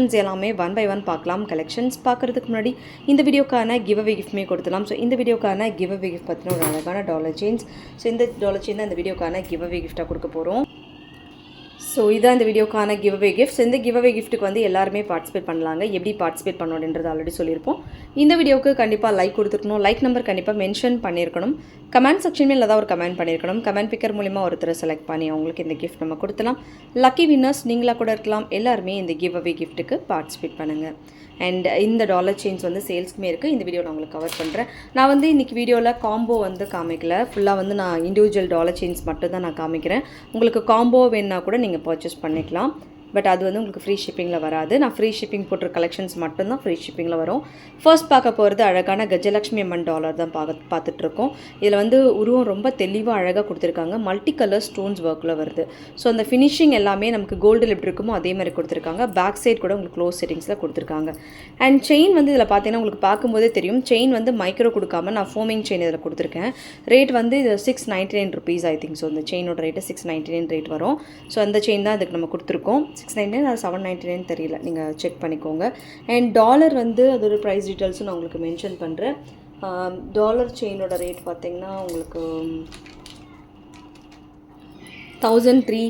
Collections எல்லாமே one by one பார்க்கலாம். Collections பார்க்குறதுக்கு முன்னாடி இந்த வீடியோக்கான கிவ் அவே கிஃப்ட்மே கொடுத்துலாம் ஸோ இந்த வீடியோக்கான கிவ் அவே கிஃப்ட் பற்றின ஒரு அழகான டாலர் செயின்ஸ் ஸோ இந்த டாலர் செயின் தான் இந்த வீடியோக்கான கிவ் அவே கிஃப்ட்டாக கொடுக்க போகிறோம் ஸோ இதான் இந்த வீடியோக்கான கிவ் அவே கிஃப்ட்ஸ் இந்த கிவ் அவே கிஃப்ட்டுக்கு வந்து எல்லாருமே பார்ட்டிசிபேட் பண்ணலாங்க. எப்படி பார்ட்டிசிபேட் பண்ணணுன்றது ஆல்ரெடி சொல்லியிருப்போம். இந்த வீடியோவுக்கு கண்டிப்பாக லைக் கொடுத்துருக்கணும். லைக் நம்பர் கண்டிப்பாக மென்ஷன் பண்ணியிருக்கணும். கமெண்ட் செக்ஷன்ல ஏதாவது ஒரு கமெண்ட் பண்ணியிருக்கணும். கமெண்ட் பிக்கர் மூலிமா ஒருத்தரை செலக்ட் பண்ணி அவங்களுக்கு இந்த கிஃப்ட் நம்ம கொடுத்தலாம். லக்கி வின்னர்ஸ் நீங்களாக கூட இருக்கலாம். எல்லாருமே இந்த கிவ் அவே கிஃப்ட்டுக்கு பார்ட்டிசிபேட் பண்ணுங்கள் அண்ட் இந்த டாலர் சேஞ்ச் வந்து சேல்ஸ்க்குமே இருக்குது இந்த வீடியோ நான் உங்களுக்கு கவர் பண்ணுறேன் நான் வந்து இன்றைக்கி வீடியோவில் காம்போ வந்து காமிக்கல. ஃபுல்லாக வந்து நான் இண்டிவிஜுவல் டாலர் சேஞ்ச் மட்டும் தான் நான் காமிக்கிறேன். உங்களுக்கு காம்போ வேணுன்னா கூட நீங்கள் பர்ச்சேஸ் பண்ணிக்கலாம். பட் அது வந்து உங்களுக்கு ஃப்ரீ ஷிப்பிங்கில் வராது. நான் ஃப்ரீ ஷிப்பிங் போட்டுற கலெக்ஷன்ஸ் மட்டும்தான் ஃப்ரீ ஷிப்பிங்கில் வரும். ஃபர்ஸ்ட் பார்க்க போகிறது அழகான கஜலக்ஷ்மி அம்மன் டாலர் தான் பார்க்க பார்த்துட்ருக்கோம் இதில் வந்து உருவம் ரொம்ப தெளிவாக அழகாக கொடுத்துருக்காங்க. மல்டி கலர் ஸ்டோன்ஸ் ஒர்க்கில் வருது. ஸோ அந்த ஃபினிஷிங் எல்லாமே நமக்கு கோல்டில் எப்படி இருக்குமோ அதே மாதிரி கொடுத்துருக்காங்க. பேக் சைட் கூட உங்களுக்கு க்ளோஸ் செட்டிங்ஸில் கொடுத்துருக்காங்க. அண்ட் செயின் வந்து இதில் பார்த்தீங்கன்னா உங்களுக்கு பார்க்கும்போதே தெரியும். செயின் வந்து மைக்ரோ கொடுக்காம நான் ஃபோமிங் செயின் இதில் கொடுத்துருக்கேன். ரேட் வந்து இது six ninety nine rupees I think so இந்த செயினோட rate six ninety nine rate வரும். ஸோ அந்த செயின் தான் இதுக்கு நம்ம கொடுத்துருக்கோம். சிக்ஸ் நைன்டி நைன் அது செவன் நைன்டி நைன் தெரியல. நீங்கள் செக் பண்ணிக்கோங்க. அண்ட் டாலர் வந்து அதோட ப்ரைஸ் டீட்டெயில்ஸும் நான் உங்களுக்கு மென்ஷன் பண்ணுறேன் டாலர் செயினோட ரேட் பார்த்தீங்கன்னா உங்களுக்கு thousand three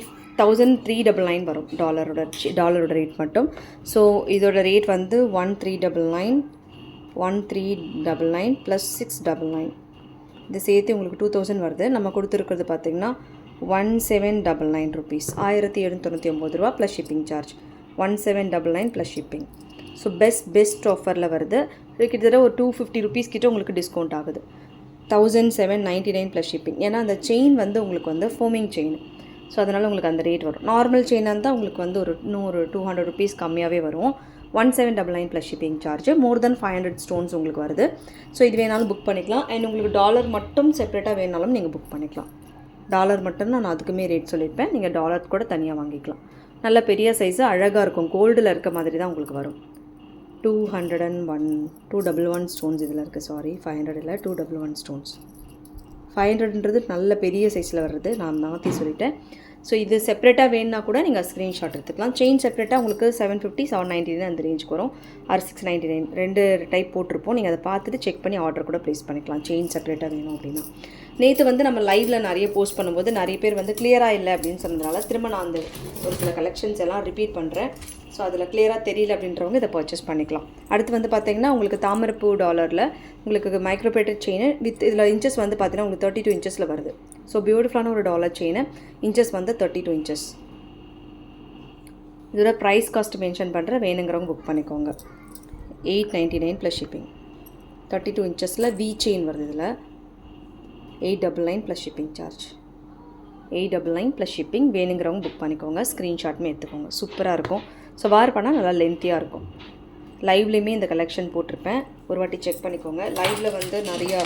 thousand three double nine வரும். டாலரோட டாலரோட ரேட் மட்டும். ஸோ இதோட ரேட் வந்து one three double nine one three double nine plus six double nine இது சேர்த்து உங்களுக்கு டூ தௌசண்ட் வருது. நம்ம கொடுத்துருக்கிறது பார்த்தீங்கன்னா one seven double nine rupees ஆயிரத்தி எழுநூற்றி ஒம்பது ரூபா plus shipping charge one seven double nine plus shipping so best best ஆஃபரில் வருது. இது கிட்டத்தட்ட ஒரு டூ ஃபிஃப்டி ருபீஸ் கிட்ட உங்களுக்கு டிஸ்கவுண்ட் ஆகுது. Thousand seven ninety nine plus shipping ஏன்னா அந்த செயின் வந்து உங்களுக்கு வந்து ஃபோமிங் செயின் ஸோ அதனால் உங்களுக்கு அந்த ரேட் வரும். நார்மல் செயினாக இருந்தால் உங்களுக்கு வந்து ஒரு நூறு டூ ஹண்ட்ரட் ருபீஸ் கம்மியாகவே வரும். One seven double nine plus shipping charge more then five hundred stones உங்களுக்கு வருது. ஸோ இது வேணாலும் புக் பண்ணிக்கலாம். அண்ட் உங்களுக்கு டாலர் மட்டும் செப்பரேட்டாக வேணாலும் நீங்கள் புக் பண்ணிக்கலாம். டாலர் மட்டும் நான் அதுக்குமே ரேட் சொல்லியிருப்பேன். நீங்கள் டாலர் கூட தனியாக வாங்கிக்கலாம். நல்ல பெரிய சைஸு அழகாக இருக்கும். கோல்டில் இருக்க மாதிரி தான் உங்களுக்கு வரும். Two hundred and one two double one stones இதில் இருக்குது சாரி ஃபைவ் ஹண்ட்ரட் இல்லை two double one stones five ஹண்ட்ரட்ன்றது நல்ல பெரிய சைஸில் வர்றது. நான் மாற்றி சொல்லிட்டேன். ஸோ இது செப்பரேட்டாக வேணுன்னா கூட நீங்கள் ஸ்க்ரீன்ஷாட் எடுத்துக்கலாம். செயின் செப்பரேட்டாக உங்களுக்கு seven fifty seven ninety nine அந்த ரேஞ்சுக்கு வரும். ஆர் சிக்ஸ் நைன்டி நைன் ரெண்டு டைப் போட்டிருப்போம். நீங்கள் அதை பார்த்துட்டு செக் பண்ணி ஆர்டர் கூட ப்ளேஸ் பண்ணிக்கலாம். செயின் செப்பரேட்டாக வேணும் அப்படின்னா. நேற்று வந்து நம்ம லைவில் நிறைய போஸ்ட் பண்ணும்போது நிறைய பேர் வந்து கிளியராக இல்லை அப்படின்னு சொன்னதுனால திரும்ப நான் அந்த ஒரு சில கலெக்ஷன்ஸ் எல்லாம் ரிப்பீட் பண்ணுறேன் ஸோ அதில் கிளியராக தெரியல அப்படின்றவங்க இதை பர்ச்சேஸ் பண்ணிக்கலாம். அடுத்து வந்து பார்த்தீங்கன்னா உங்களுக்கு தாமரப்பூ டாலரில் உங்களுக்கு மைக்ரோபேட்டட் செயின் வித் இதில் இன்ச்சஸ் வந்து பார்த்தீங்கன்னா உங்களுக்கு தேர்ட்டி டூ இன்ச்சஸில் வருது. ஸோ பியூட்டிஃபுல்லான ஒரு டாலர் செயின் இன்ச்சஸ் வந்து தேர்ட்டி டூ இன்ச்சஸ் இதோட ப்ரைஸ் காஸ்ட் மென்ஷன் பண்ணுற வேணுங்கிறவங்க புக் பண்ணிக்கோங்க. Eight ninety nine plus shipping thirty two இன்ச்சஸில் V chain வருது இதில். Eight double nine plus shipping charge eight double nine plus shipping வேணுங்கிறவங்க புக் பண்ணிக்கோங்க. ஸ்க்ரீன்ஷாட்மே எடுத்துக்கோங்க. சூப்பராக இருக்கும். ஸோ வார் பண்ணால் நல்லா லென்த்தியாக இருக்கும். லைவ்லேயுமே இந்த கலெக்ஷன் போட்டிருப்பேன். ஒரு வாட்டி செக் பண்ணிக்கோங்க. லைவில் வந்து நிறையா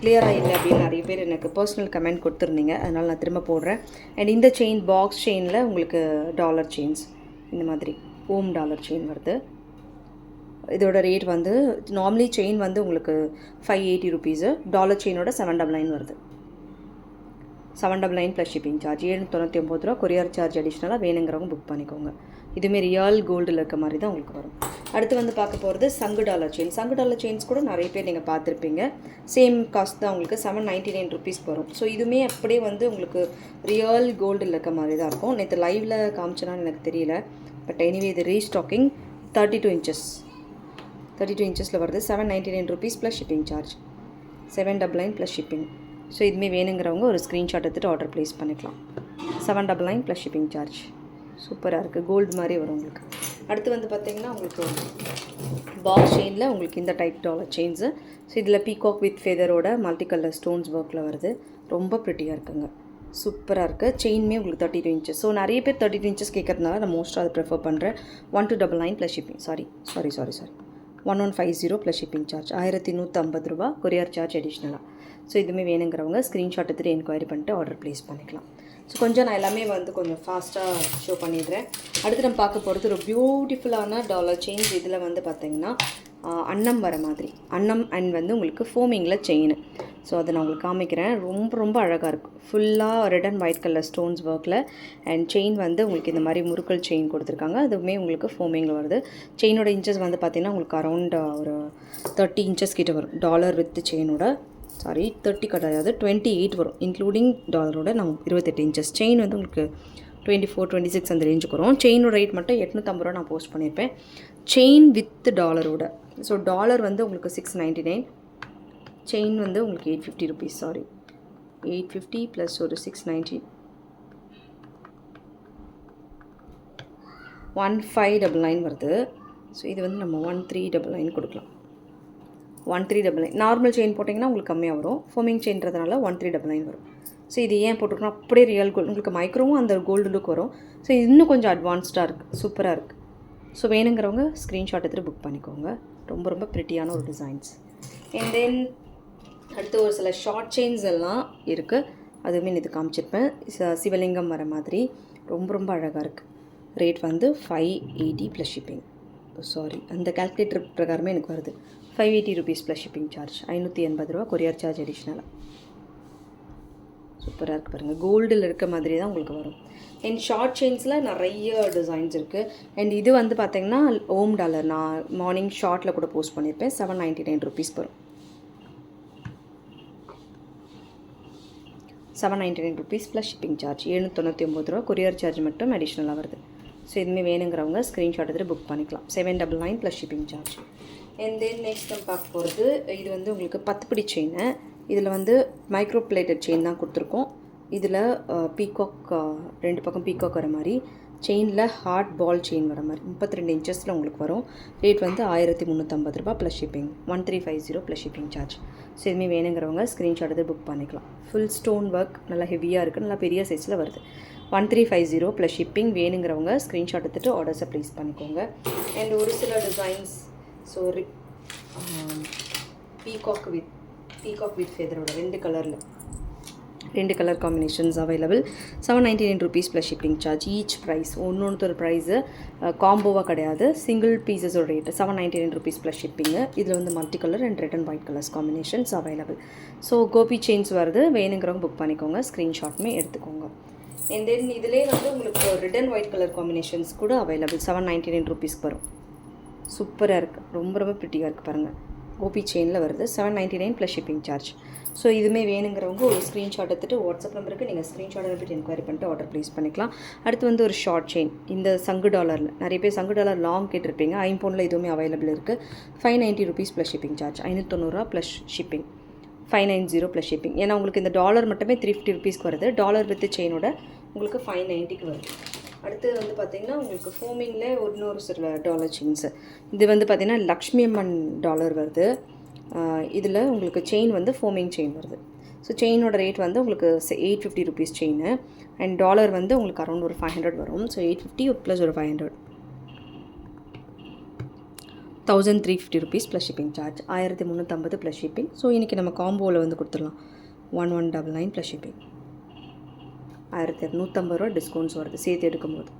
கிளியராக இல்லை அப்படின்னு நிறைய பேர் எனக்கு பர்சனல் கமெண்ட் கொடுத்துருந்தீங்க. அதனால் நான் திரும்ப போடுறேன். அண்ட் இந்த செயின் பாக்ஸ் செயினில் உங்களுக்கு டாலர் செயின்ஸ் இந்த மாதிரி ஓம் டாலர் செயின் வருது. இதோட ரேட் வந்து நார்மலி செயின் வந்து உங்களுக்கு ஃபைவ் எயிட்டி ருபீஸு டாலர் செயினோட செவன் டபுள் நைன் வருது. Seven double nine plus shipping charge ஏழு தொண்ணூற்றி ஒம்பது ரூபா கொரியர் சார்ஜ் அடிஷ்னலாக வேணுங்கிறவங்க புக் பண்ணிக்கோங்க. இதுவுமே ரியல் கோல்டில் இருக்க மாதிரி தான் உங்களுக்கு வரும். அடுத்து வந்து பார்க்க போகிறது சங்கு டாலர் செயின் சங்கு டாலர் செயின்ஸ் கூட நிறைய பேர் நீங்கள் பார்த்துருப்பீங்க. சேம் காஸ்ட் தான் உங்களுக்கு செவன் நைன்ட்டி நைன் ருபீஸ் வரும். ஸோ இதுவுமே அப்படியே வந்து உங்களுக்கு ரியல் கோல்டில் இருக்க மாதிரி தான் இருக்கும். நேற்று லைவில் காமிச்சனான்னு எனக்கு தெரியல. பட் எனிவே இது restocking thirty two inches thirty two இன்ச்சஸில் வருது. Seven ninety nine rupees plus shipping charge seven double nine plus shipping so இதுமே வேணுங்கிறவங்க ஒரு ஸ்க்ரீன்ஷாட் எடுத்துகிட்டு ஆர்டர் ப்ளேஸ் பண்ணிக்கலாம். Seven double nine plus shipping charge சூப்பராக இருக்குது கோல்டு மாதிரி வரும் உங்களுக்கு. அடுத்து வந்து பார்த்திங்கன்னா உங்களுக்கு பாக்ஸ் செயினில் உங்களுக்கு இந்த டைப் டாலர் செயின்ஸு ஸோ இதில் பீகாக் வித் ஃபெதரோட மல்டி கலர் ஸ்டோன்ஸ் ஒர்க்கில் வருது. ரொம்ப ப்ரிட்டியாக இருக்குங்க. சூப்பராக இருக்குது செயின்மே உங்களுக்கு தேர்ட்டி டூ இன்ச்சஸ் ஸோ நிறைய பேர் தேர்ட்டி டூ இன்ச்சஸ் கேட்கறதுனால நான் மோஸ்ட்டாக அதை ப்ரிஃபர் பண்ணுறேன் one two double nine plus shipping sorry sorry sorry sorry one one five zero plus shipping charge ஆயிரத்தி நூற்றம்பது ரூபா கொரியர் சார்ஜ் அடிஷ்னலாக ஸோ இதுவுமே வேணுங்கிறவங்க ஸ்க்ரீன்ஷாட் எடுத்துகிட்டு என்கொயரி பண்ணிட்டு ஆர்டர் ப்ளேஸ் பண்ணிக்கலாம். ஸோ கொஞ்சம் நான் எல்லாமே வந்து கொஞ்சம் ஃபாஸ்ட்டாக ஷோ பண்ணிடுறேன். அடுத்து நம்ம பார்க்க போகிறது ஒரு பியூட்டிஃபுல்லான டாலர் சேஞ்ச் இதில் வந்து பார்த்திங்கன்னா அன்னம் வர மாதிரி. அன்னம் அண்ட் வந்து உங்களுக்கு ஃபோமிங்கில் செயின் ஸோ அதை நான் உங்களுக்கு காமிக்கிறேன். ரொம்ப ரொம்ப அழகாக இருக்கும் ஃபுல்லாக red and white colour stones ஒர்க்கில் அண்ட் செயின் வந்து உங்களுக்கு இந்த மாதிரி முறுக்கல் செயின் கொடுத்துருக்காங்க. அதுவுமே உங்களுக்கு ஃபோமிங்கில் வருது. செயினோட இன்ச்சஸ் வந்து பார்த்தீங்கன்னா உங்களுக்கு அரௌண்ட் ஒரு தேர்ட்டி இன்ச்சஸ் கிட்ட வரும். டாலர் வித் செயினோட சாரி தேர்ட்டி கிடையாது டுவெண்ட்டி எயிட் வரும் இன்க்ளூடிங் டாலரோட நம்ம இருபத்தெட்டு இன்ச்சஸ் செயின் வந்து உங்களுக்கு டுவெண்ட்டி ஃபோர் டுவெண்ட்டி சிக்ஸ் அந்த ரேஞ்சுக்கு வரும் செயினோட ரேட் மட்டும் எட்நூற்றம்பது ரூபா நான் போஸ்ட் பண்ணியிருப்பேன். செயின் வித் டாலரோட ஸோ டாலர் வந்து உங்களுக்கு சிக்ஸ் நைன்ட்டி நைன் செயின் வந்து உங்களுக்கு eight fifty rupees sorry eight fifty plus ஒரு six ninety one five double nine வருது. ஸோ இது வந்து நம்ம ஒன் த்ரீ டபுள் நைன் கொடுக்கலாம். One three double nine normal chain போட்டிங்கன்னா உங்களுக்கு கம்மியாக வரும். ஃபோமிங் செயின்றதுனால ஒன் த்ரீ டபுள் நைன் வரும். ஸோ இது ஏன் போட்டுக்கணும் அப்படியே ரியல் கோல்டு உங்களுக்கு மைக்ரோவும் அந்த கோல்டு லுக் வரும். ஸோ இன்னும் கொஞ்சம் அட்வான்ஸ்டாக இருக்குது சூப்பராக இருக்குது ஸோ வேணுங்கிறவங்க ஸ்க்ரீன்ஷாட் எடுத்துகிட்டு புக் பண்ணிக்கோங்க. ரொம்ப ரொம்ப ப்ரிட்டியான ஒரு டிசைன்ஸ் அண்ட் தென் அடுத்து ஒரு சில ஷார்ட் செயின்ஸ் எல்லாம் இருக்குது அதுவுமே இது காமிச்சிருப்பேன். சிவலிங்கம் வர மாதிரி. ரொம்ப ரொம்ப அழகாக இருக்குது ரேட் வந்து five eighty plus shipping sorry அந்த கால்குலேட்டர் பிரகாரமே எனக்கு வருது. Five eighty rupees plus shipping charge ஐநூற்றி எண்பது ரூபா கொரியர் சார்ஜ் அடிஷ்னலாக சூப்பராக இருக்குது பாருங்கள் கோல்டில் இருக்க மாதிரி தான் உங்களுக்கு வரும். அண்ட் ஷார்ட் செயின்ஸில் நிறைய டிசைன்ஸ் இருக்குது அண்ட் இது வந்து பார்த்தீங்கன்னா ஓம் டாலர் நான் மார்னிங் ஷார்ட்டில் கூட போஸ்ட் பண்ணியிருப்பேன் செவன் நைன்ட்டி நைன் ருபீஸ் வரும். Seven ninety nine rupees plus shipping charge எழுநூற்றி ஒம்பது ரூபா. கொரியர் சார்ஜ் மட்டும் அடிஷ்னலாக வருது. ஸோ இதுவுமே வேணுங்கிறவங்க ஸ்க்ரீன்ஷாட் எடுத்துகிட்டு புக் பண்ணிக்கலாம். Seven double nine plus shipping charge and then next நம்ம பார்க்க போகிறது இது வந்து உங்களுக்கு பத்துப்பிடி செயின் இதில் வந்து மைக்ரோ பிளேட்டட் செயின் தான் கொடுத்துருக்கோம். இதில் பீகாக் ரெண்டு பக்கம் பீகாக் வர மாதிரி செயினில் ஹார்ட் பால் செயின் வர மாதிரி முப்பத்தி ரெண்டு இன்ச்சஸில் உங்களுக்கு வரும். ரேட் வந்து ஆயிரத்தி முந்நூற்றம்பது ரூபா plus shipping one three five zero plus shipping charge so இதுவுமே வேணுங்கிறவங்க ஸ்க்ரீன்ஷாட் எடுத்து புக் பண்ணிக்கலாம். ஃபுல் ஸ்டோன் ஒர்க் நல்லா ஹெவியாக இருக்குது நல்லா பெரிய சைஸில் வருது. One three five zero plus shipping வேணுங்கிறவங்க ஸ்க்ரீன்ஷாட் எடுத்துகிட்டு ஆர்டர்ஸை ப்ளேஸ் பண்ணிக்கோங்க. அண்ட் ஒரு சில designs so peacock with peacock with ஃபேதரோட ரெண்டு கலரில் ரெண்டு colour combinations available seven ninety nine rupees plus shipping charge each price ஒன்று ஒன்று ப்ரைஸு காம்போவாக கிடையாது. Single பீசஸோட rate seven ninety nine rupees plus shipping இதில் வந்து multi colour and red and white colours combinations available so Gopi chains வருது. வேணுங்கிறவங்க book பண்ணிக்கோங்க. ஸ்க்ரீன்ஷாட்டுமே எடுத்துக்கோங்க. அண்ட் தென் இதிலே வந்து உங்களுக்கு red and white colour combinations கூட அவைலபிள் செவன் நைன்டி நைன் ருபீஸ்க்கு வரும். சூப்பராக இருக்குது ரொம்ப ரொம்ப ப்ரிட்டியாக இருக்குது பாருங்கள் ஓபி செயினில் வருது. Seven ninety nine plus shipping charge so இதுவுமே வேணுங்கிறவங்க ஒரு ஸ்க்ரீன்ஷாட் எடுத்துகிட்டு வாட்ஸ்அப் நம்பருக்கு நீங்கள் ஸ்க்ரீன்ஷாட் எடுத்துட்டு என்கொயரி பண்ணிட்டு ஆர்டர் ப்ளேஸ் பண்ணிக்கலாம். அடுத்து வந்து ஒரு ஷார்ட் செயின் இந்த சங்கு டாலரில் நிறைய பேர் சங்கு டாலர் லாங் கேட்டிருப்பீங்க. ஐம்போனில் இதுவுமே அவைலபிள் இருக்குது five ninety rupees plus shipping charge ஐநூற்றொண்ணூறுவா plus shipping five nine zero plus shipping ஏன்னா உங்களுக்கு இந்த டாலர் மட்டுமே த்ரீ ஃபிஃப்டி ருபீஸ்க்கு வருது. டாலர் வித் செயினோட உங்களுக்கு ஃபைவ் நைன்ட்டிக்கு வருது. அடுத்து வந்து பார்த்திங்கன்னா உங்களுக்கு ஃபோமிங்கில் இன்னொரு சில டாலர் செயின்ஸு இது வந்து பார்த்திங்கன்னா லக்ஷ்மி அம்மன் டாலர் வருது. இதில் உங்களுக்கு செயின் வந்து ஃபோமிங் செயின் வருது. ஸோ செயினோட ரேட் வந்து உங்களுக்கு eight fifty rupees chain and dollar வந்து உங்களுக்கு அரௌண்ட் ஒரு ஃபைவ் ஹண்ட்ரட் வரும். ஸோ எயிட் ஃபிஃப்டி ப்ளஸ் ஒரு five hundred thousand three fifty rupees plus shipping charge ஆயிரத்தி முந்நூற்றம்பது ப்ளஸ் ஷிப்பிங் ஸோ இன்றைக்கி நம்ம காம்போவில் வந்து கொடுத்துடலாம். One one double nine plus shipping ஆயிரத்தி இரநூத்தம்பது ரூபா டிஸ்கவுண்ட்ஸ் வருது சேர்த்து எடுக்கும்போது.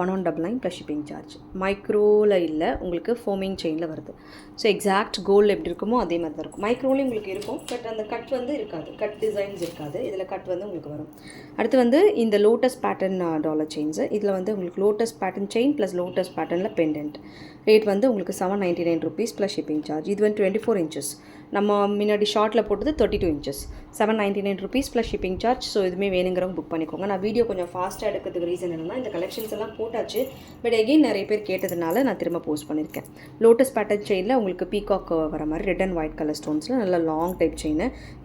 One one double nine plus shipping charge மைக்ரோவில் இல்லை உங்களுக்கு ஃபோமிங் செயினில் வருது. ஸோ எக்ஸாக்ட் கோல்டு எப்படி இருக்குமோ அதே மாதிரி தான் இருக்கும். மைக்ரோலையும் உங்களுக்கு இருக்கும் பட் அந்த கட் வந்து இருக்காது. கட் டிசைன்ஸ் இருக்காது. இதில் கட் வந்து உங்களுக்கு வரும். அடுத்து வந்து இந்த லோட்டஸ் பேட்டர்ன் டாலர் செயின்ஸு இதில் வந்து உங்களுக்கு lotus pattern chain plus lotus பேட்டர்னில் பெண்டன்ட் ரேட் வந்து உங்களுக்கு seven ninety nine rupees plus shipping charge இது வந்து டுவெண்ட்டி ஃபோர் இன்ச்சஸ் நம்ம முன்னாடி ஷார்ட்டில் போட்டது thirty two inches seven ninety nine rupees plus shipping charge so இதுவுமே வேணுங்கிறவங்க புக் பண்ணிக்கோங்க. நான் வீடியோ கொஞ்சம் ஃபாஸ்ட்டாக எடுக்கிறதுக்கு ரீசன் என்னன்னா இந்த கலெக்ஷன்ஸ் எல்லாம் போட்டாச்சு. பட் எகெயின் நிறைய பேர் கேட்டதுனால நான் திரும்ப போஸ்ட் பண்ணியிருக்கேன் லோட்டஸ் பேட்டர்ன் செயினில் உங்களுக்கு பீகாக் வர மாதிரி ரெட் அண்ட் ஒயிட் கலர் ஸ்டோன்ஸில் நல்ல long type chain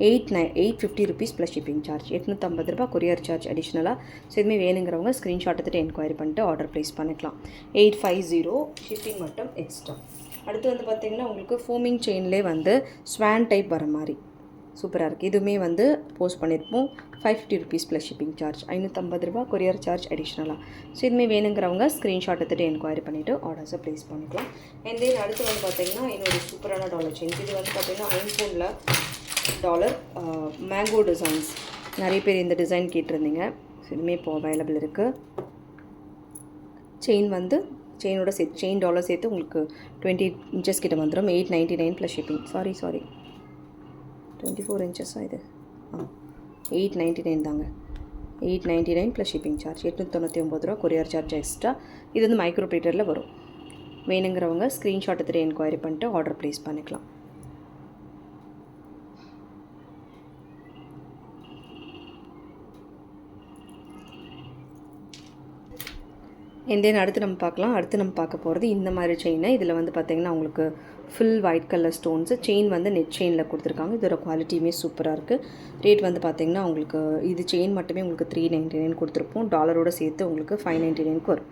eight nine eight fifty rupees plus shipping charge எட்நூற்றம்பது ரூபா கொரியர் சார்ஜ் அடிஷ்னலாக ஸோ இதுவுமே வேணுங்கிறவங்க ஸ்க்ரீன்ஷாட் எடுத்துகிட்டு என்கொயரி பண்ணிட்டு ஆர்டர் ப்ளேஸ் பண்ணிக்கலாம். எயிட் ஃபைவ் ஜீரோ ஷிப்பிங் மட்டும் எக்ஸ்ட்ரா அடுத்து வந்து பார்த்திங்கன்னா உங்களுக்கு ஃபோமிங் செயின்லேயே வந்து ஸ்வான் டைப் வர மாதிரி. சூப்பராக இருக்குது இதுவுமே வந்து போஸ்ட் பண்ணியிருப்போம் five fifty rupees plus shipping charge ஐநூற்றம்பது ரூபா கொரியர் சார்ஜ் அடிஷ்னலாக ஸோ இதுவுமே வேணுங்கிறவங்க ஸ்க்ரீன்ஷாட் எடுத்துகிட்டு என்கொயரி பண்ணிவிட்டு ஆர்டர்ஸை ப்ளேஸ் பண்ணிக்கலாம். அண்ட் தென் அடுத்து வந்து பார்த்தீங்கன்னா என்னோட சூப்பரான டாலர் செயின்ஸ் இது வந்து பார்த்திங்கன்னா ஐஃபோனில் டாலர் மேங்கோ டிசைன்ஸ் நிறைய பேர் இந்த டிசைன் கேட்டிருந்தீங்க. ஸோ இதுவுமே இப்போ அவைலபிள் இருக்குது செயின் வந்து செயினோட சேர்த்து செயின் டாலர் சேர்த்து உங்களுக்கு டுவெண்ட்டி இன்ச்சஸ் கிட்ட வந்துடும் eight ninety nine plus shipping sorry sorry twenty four இன்ச்சஸாக இது? ஆ. எயிட் நைன்ட்டி நைன் தாங்க. Eight ninety nine plus shipping charge எட்நூற்றி தொண்ணூற்றி ஒம்பது ரூபா கொரியர் சார்ஜ் எக்ஸ்ட்ரா இது வந்து மைக்ரோ பீட்டரில் வரும். வேணுங்கிறவங்க ஸ்க்ரீன்ஷாட் எடுத்துகிட்டு என்கொயரி பண்ணிட்டு ஆர்டர் ப்ளேஸ் பண்ணிக்கலாம். அண்ட் தென் அடுத்து நம்ம பார்க்கலாம் அடுத்து நம்ம பார்க்க போகிறது இந்த மாதிரி செயினை இதில் வந்து பார்த்திங்கன்னா உங்களுக்கு full white colour stones chain வந்து நெட் செயினில் கொடுத்துருக்காங்க. இதோட குவாலிட்டியுமே சூப்பராக இருக்குது ரேட் வந்து பார்த்திங்கன்னா உங்களுக்கு இது செயின் மட்டுமே உங்களுக்கு த்ரீ நைன்ட்டி நைன் கொடுத்துருப்போம் டாலரோட சேர்த்து உங்களுக்கு ஃபைவ் நைன்ட்டி நைனுக்கு வரும்.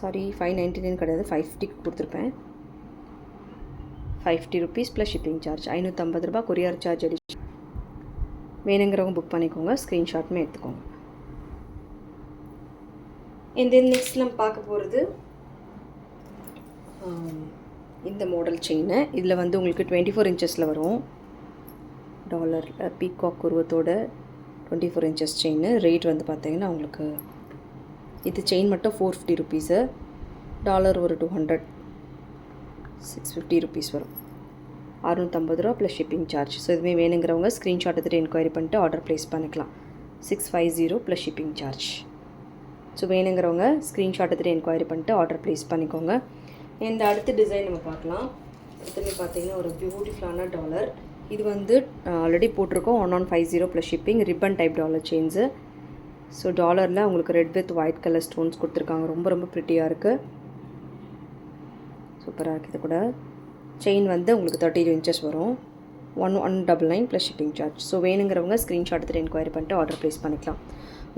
சாரி ஃபைவ் நைன்ட்டி நைன் கிடையாது ஃபைவ் ஃபிஃப்டிக்கு கொடுத்துருப்பேன். Five fifty rupees plus shipping charge ஐநூற்றம்பது ரூபா கொரியர் சார்ஜ் அடிச்சு வேணுங்கிறவங்க புக் பண்ணிக்கோங்க ஸ்க்ரீன்ஷாட்டுமே எடுத்துக்கோங்க. அண்ட் தென் நெக்ஸ்ட் நம்ம பார்க்க போகிறது um, இந்த மாடல் செயின் இதில் வந்து உங்களுக்கு டுவெண்ட்டி ஃபோர் இன்ச்சஸில் வரும் dollar peacock உருவத்தோட twenty four inches chain rate வந்து பார்த்தீங்கன்னா உங்களுக்கு இது செயின் மட்டும் ஃபோர் ஃபிஃப்டி ருபீஸு டாலர் ஒரு two hundred six fifty rupees வரும். அறுநூற்றம்பது ரூபா ப்ளஸ் ஷிப்பிங் சார்ஜ் ஸோ இதுவுமே வேணுங்கிறவங்க ஸ்க்ரீன்ஷாட் எடுத்துகிட்டு என்கொயரி பண்ணிட்டு ஆர்டர் ப்ளேஸ் பண்ணிக்கலாம். Six five zero plus shipping charge so வேணுங்கிறவங்க ஸ்க்ரீன்ஷாட் எடுத்துகிட்டு என்கொயரி பண்ணிட்டு ஆர்டர் ப்ளேஸ் பண்ணிக்கோங்க. இந்த அடுத்த டிசைன் நம்ம பார்க்கலாம். அடுத்தது பார்த்தீங்கன்னா ஒரு பியூட்டிஃபுல்லான டாலர் இது வந்து ஆல்ரெடி போட்டிருக்கோம். One one five zero plus shipping ribbon type dollar chains so டாலரில் உங்களுக்கு red with white colour stones கொடுத்துருக்காங்க. ரொம்ப ரொம்ப ப்ரிட்டியாக இருக்குது சூப்பராக இருக்குது கூட. செயின் வந்து உங்களுக்கு தேர்ட்டி டூ இன்ச்சஸ் வரும். One one double nine plus shipping charge so வேணுங்கிறவங்க ஸ்க்ரீன்ஷாட் எடுத்துகிட்டு என்கொயரி பண்ணிட்டு ஆர்டர் ப்ளேஸ் பண்ணிக்கலாம்.